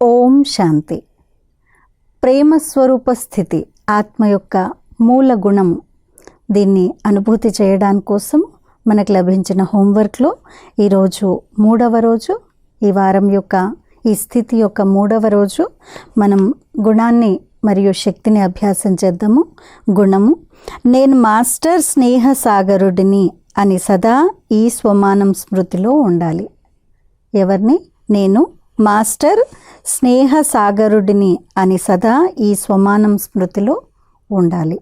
ఓం శాంతి. ప్రేమ స్వరూప స్థితి ఆత్మ యొక్క మూల గుణము దీన్ని అనుభూతి చేయడాని కోసం మనకు లభించిన హోంవర్క్లో ఈరోజు మూడవ రోజు ఈ వారం యొక్క ఈ స్థితి యొక్క మూడవ రోజు మనం గుణాన్ని మరియు శక్తిని అభ్యాసం చేద్దాము. గుణము నేను మాస్టర్ స్నేహ సాగరుడిని అని సదా ఈ స్వమానం స్మృతిలో ఉండాలి. ఎవరిని? నేను మాస్టర్ స్నేహసాగరుడిని అని సదా ఈ స్వమానం స్మృతిలో ఉండాలి.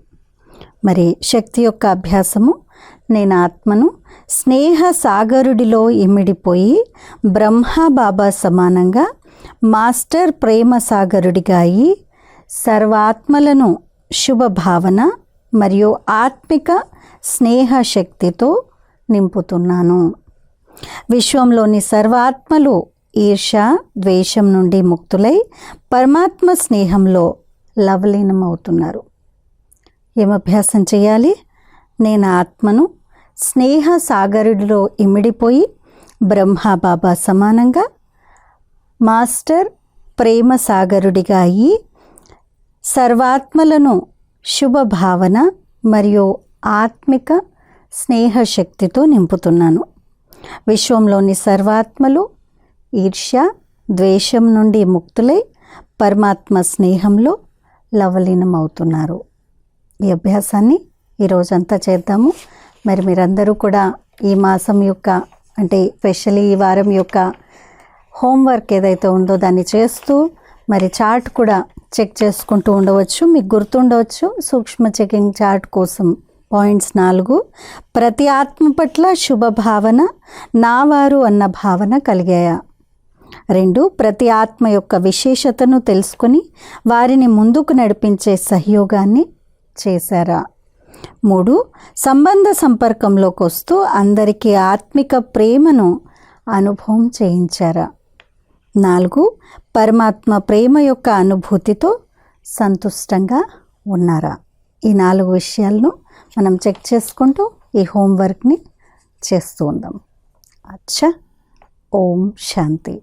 మరి శక్తి యొక్క అభ్యాసము నేను ఆత్మను స్నేహ సాగరుడిలో ఇమిడిపోయి బ్రహ్మ బాబా సమానంగా మాస్టర్ ప్రేమ సాగరుడిగా అయి సర్వాత్మలను శుభభావన మరియు ఆత్మిక స్నేహ శక్తితో నింపుతున్నాను. విశ్వంలోని సర్వాత్మలు ఈర్ష ద్వేషం నుండి ముక్తులై పరమాత్మ స్నేహంలో లవలీనమవుతున్నారు. అవుతున్నారు ఏమభ్యాసం చేయాలి? నేను ఆత్మను స్నేహ సాగరుడిలో ఇమిడిపోయి బ్రహ్మ బాబా సమానంగా మాస్టర్ ప్రేమ సాగరుడిగా అయ్యి సర్వాత్మలను శుభభావన మరియు ఆత్మిక స్నేహశక్తితో నింపుతున్నాను. విశ్వంలోని సర్వాత్మలు ఈర్ష్య ద్వేషం నుండి ముక్తులై పరమాత్మ స్నేహంలో లవలీనమవుతున్నారు. ఈ అభ్యాసాన్ని ఈరోజంతా చేద్దాము. మరి మీరందరూ కూడా ఈ మాసం యొక్క అంటే స్పెషల్లీ ఈ వారం యొక్క హోంవర్క్ ఏదైతే ఉందో దాన్ని చేస్తూ మరి చార్ట్ కూడా చెక్ చేసుకుంటూ ఉండవచ్చు. మీకు గుర్తుండవచ్చు సూక్ష్మ చెకింగ్ చార్ట్ కోసం పాయింట్స్ నాలుగు. ప్రతి ఆత్మ పట్ల శుభభావన నా వారు అన్న భావన కలిగాయా? రెండు ప్రతి ఆత్మ యొక్క విశేషతను తెలుసుకొని వారిని ముందుకు నడిపించే సహయోగాన్ని చేశారా? మూడు సంబంధ సంపర్కంలోకి వస్తూ అందరికీ ఆత్మిక ప్రేమను అనుభవం చేయించారా? నాలుగు పరమాత్మ ప్రేమ యొక్క అనుభూతితో సంతుష్టంగా ఉన్నారా? ఈ నాలుగు విషయాలను మనం చెక్ చేసుకుంటూ ఈ హోంవర్క్ని చేస్తూ ఉందాం. అచ్చా ఓం శాంతి.